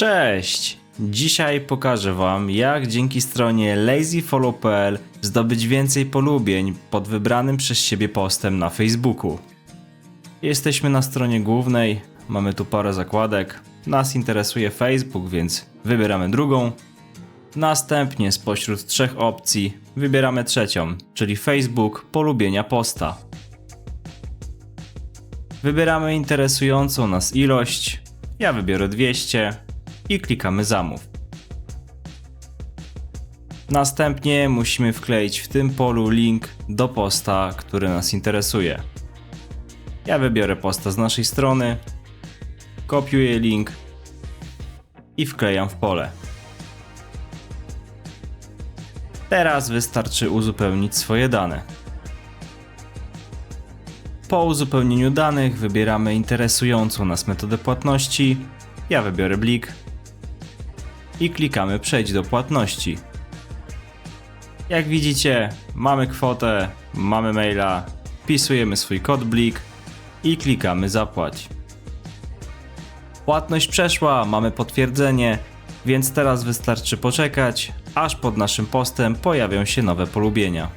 Cześć! Dzisiaj pokażę Wam, jak dzięki stronie lazyfollow.pl zdobyć więcej polubień pod wybranym przez siebie postem na Facebooku. Jesteśmy na stronie głównej, mamy tu parę zakładek. Nas interesuje Facebook, więc wybieramy drugą. Następnie spośród trzech opcji wybieramy trzecią, czyli Facebook polubienia posta. Wybieramy interesującą nas ilość. Ja wybiorę 200 i klikamy zamów. Następnie musimy wkleić w tym polu link do posta, który nas interesuje. Ja wybiorę posta z naszej strony, kopiuję link i wklejam w pole. Teraz wystarczy uzupełnić swoje dane. Po uzupełnieniu danych wybieramy interesującą nas metodę płatności. Ja wybiorę blik i klikamy Przejdź do płatności. Jak widzicie, mamy kwotę, mamy maila, wpisujemy swój kod blik i klikamy Zapłać. Płatność przeszła, mamy potwierdzenie, więc teraz wystarczy poczekać, aż pod naszym postem pojawią się nowe polubienia.